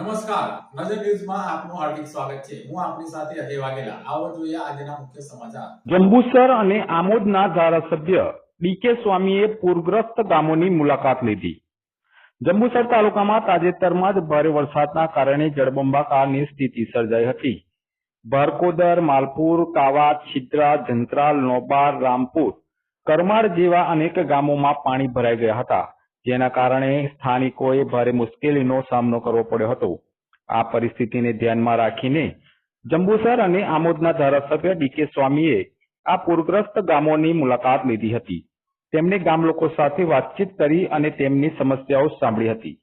નમસ્કાર. નજર ન્યૂઝમાં આપનું હાર્દિક સ્વાગત છે. હું આપની સાથે અજય વાઘેલા. આવો જોઈએ આજના મુખ્ય સમાચાર. જંબુસર અને આમોદના ધારાસભ્ય ડીકે સ્વામીએ પૂરગ્રસ્ત ગામોની મુલાકાત લીધી. જંબુસર તાલુકામાં તાજેતરમાં જ ભારે વરસાદના કારણે જળબંબાકારની સ્થિતિ સર્જાઈ હતી. ભારકોદર, માલપુર કાવા છિદ્રા જંત્રાલ નોબાર, રામપુર કરમાળ જેવા અનેક ગામોમાં પાણી ભરાઈ ગયા હતા. જેના કારણે સ્થાનિકોએ ભારે મુશ્કેલીનો સામનો કરવો પડ્યો હતો. આ પરિસ્થિતિને ધ્યાનમાં રાખીને જંબુસર અને આમોદના ધારાસભ્ય ડીકે સ્વામીએ આ પૂરગ્રસ્ત ગામોની મુલાકાત લીધી હતી. તેમણે ગામ લોકો સાથે વાતચીત કરી અને તેમની સમસ્યાઓ સાંભળી હતી.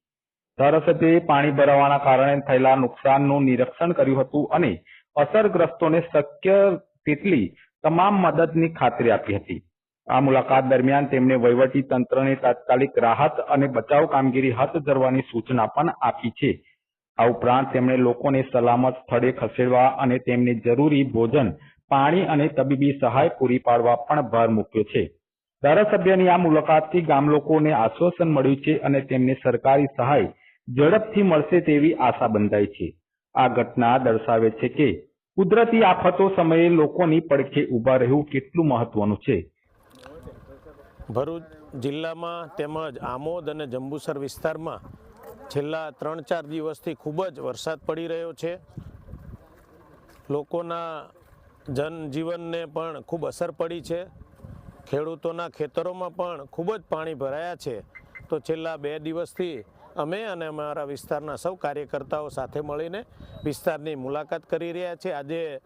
ધારાસભ્યએ પાણી ભરાવાના કારણે થયેલા નુકસાનનું નિરીક્ષણ કર્યું હતું અને અસરગ્રસ્તોને શક્ય તેટલી તમામ મદદની ખાતરી આપી હતી. આ મુલાકાત દરમિયાન તેમણે વહીવટી તંત્રને તાત્કાલિક રાહત અને બચાવ કામગીરી હાથ ધરવાની સૂચના પણ આપી છે. આ ઉપરાંત તેમણે લોકોને સલામત સ્થળે ખસેડવા અને તેમને જરૂરી ભોજન, પાણી અને તબીબી સહાય પૂરી પાડવા પણ ભાર મૂક્યો છે. ધારાસભ્યની આ મુલાકાતથી ગામ લોકોને આશ્વાસન મળ્યું છે અને તેમને સરકારી સહાય ઝડપથી મળશે તેવી આશા બંધાઈ છે. આ ઘટના દર્શાવે છે કે કુદરતી આફતો સમયે લોકોની પડખે ઊભા રહેવું કેટલું મહત્વનું છે. ભરૂચ જિલ્લામાં તેમજ આમોદ અને જંબુસર વિસ્તારમાં છેલ્લા ત્રણ ચાર દિવસથી ખૂબ જ વરસાદ પડી રહ્યો છે. લોકોના જનજીવનને પણ ખૂબ અસર પડી છે. ખેડૂતોના ખેતરોમાં પણ ખૂબ જ પાણી ભરાયા છે. તો છેલ્લા બે દિવસથી અમે અને અમારા વિસ્તારના સૌ કાર્યકર્તાઓ સાથે મળીને વિસ્તારની મુલાકાત કરી રહ્યા છે. આજે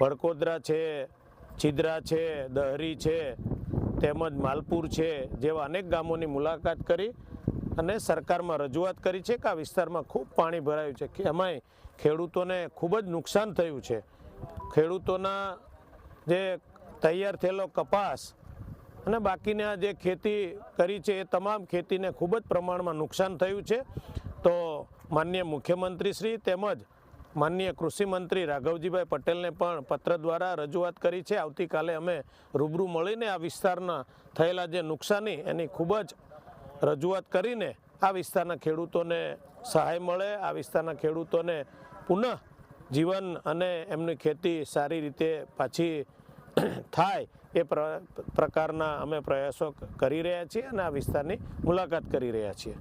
વડકોદરા છે, છિદ્રા છે, દહરી છે તેમજ માલપુર છે જેવા અનેક ગામોની મુલાકાત કરી અને સરકારમાં રજૂઆત કરી છે કે આ વિસ્તારમાં ખૂબ પાણી ભરાયું છે કે એમાંય ખેડૂતોને ખૂબ જ નુકસાન થયું છે. ખેડૂતોના જે તૈયાર થયેલો કપાસ અને બાકીના જે ખેતી કરી છે એ તમામ ખેતીને ખૂબ જ પ્રમાણમાં નુકસાન થયું છે. તો માનનીય મુખ્યમંત્રી શ્રી તેમજ માનનીય કૃષિમંત્રી રાઘવજીભાઈ પટેલને પણ પત્ર દ્વારા રજૂઆત કરી છે. આવતીકાલે અમે રૂબરૂ મળીને આ વિસ્તારના થયેલા જે નુકસાની એની ખૂબ જ રજૂઆત કરીને આ વિસ્તારના ખેડૂતોને સહાય મળે, આ વિસ્તારના ખેડૂતોને પુનઃ જીવન અને એમની ખેતી સારી રીતે પાછી થાય એ પ્ર- પ્રકારના અમે પ્રયાસો કરી રહ્યા છીએ અને આ વિસ્તારની મુલાકાત કરી રહ્યા છીએ.